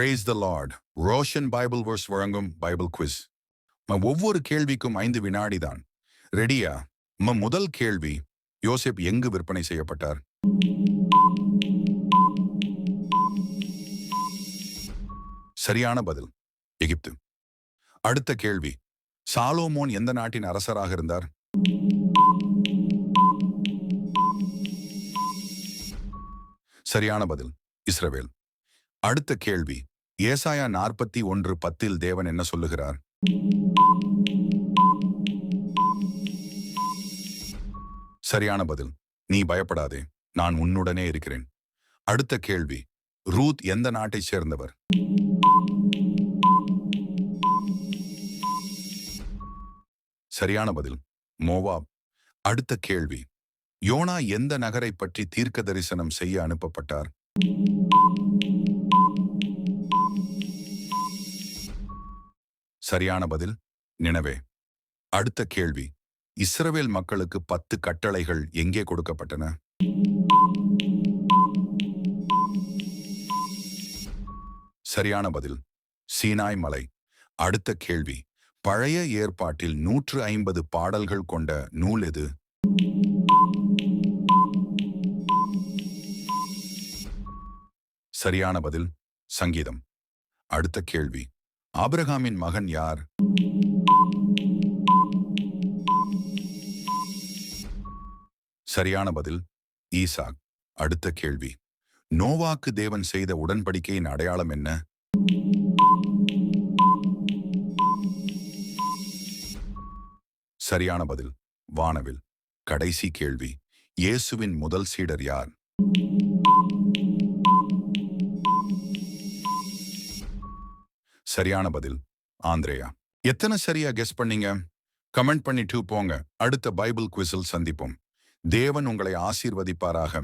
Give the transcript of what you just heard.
Praise the Lord Roshan Bible verse வழங்கும் Bible quiz ஒவ்வொரு கேள்விக்கும் ஐந்து வினாடி தான். ரெடியா ம முதல் கேள்வி. யோசேப் எங்கு விற்பனை செய்யப்பட்டார்? சரியான பதில். எகிப்து. அடுத்த கேள்வி. சாலோமோன் எந்த நாட்டின் அரசராக இருந்தார்? சரியான பதில். இஸ்ரவேல். அடுத்த கேள்வி. ஏசாயா நாற்பத்தி ஒன்று பத்தில் தேவன் என்ன சொல்லுகிறார்? சரியான பதில். நீ பயப்படாதே. நான் உன்னுடனே இருக்கிறேன். அடுத்த கேள்வி. ரூத் எந்த நாட்டைச் சேர்ந்தவர்? சரியான பதில். மோவாப். அடுத்த கேள்வி. யோனா எந்த நகரை பற்றி தீர்க்க தரிசனம் செய்ய அனுப்பப்பட்டார்? சரியான பதில்? நினவே. அடுத்த கேள்வி. இஸ்ரவேல் மக்களுக்கு பத்து கட்டளைகள் எங்கே கொடுக்கப்பட்டன? சரியான பதில். சீனாய் மலை. அடுத்த கேள்வி. பழைய ஏற்பாட்டில் நூற்று ஐம்பது பாடல்கள் கொண்ட நூல் எது? சரியான பதில். சங்கீதம். அடுத்த கேள்வி. ஆபிரகாமின் மகன் யார்? சரியான பதில் ஈசாக். அடுத்த கேள்வி. நோவாக்கு தேவன் செய்த உடன்படிக்கையின் அடையாளம் என்ன? சரியான பதில் வானவில். கடைசி கேள்வி இயேசுவின் முதல் சீடர் யார்? சரியான பதில் ஆந்திரேயா. எத்தனை சரியா கெஸ் பண்ணீங்க? கமெண்ட் பண்ணிட்டு போங்க. அடுத்த பைபிள் குவிஸில் சந்திப்போம். தேவன் உங்களை ஆசீர்வதிப்பாராக.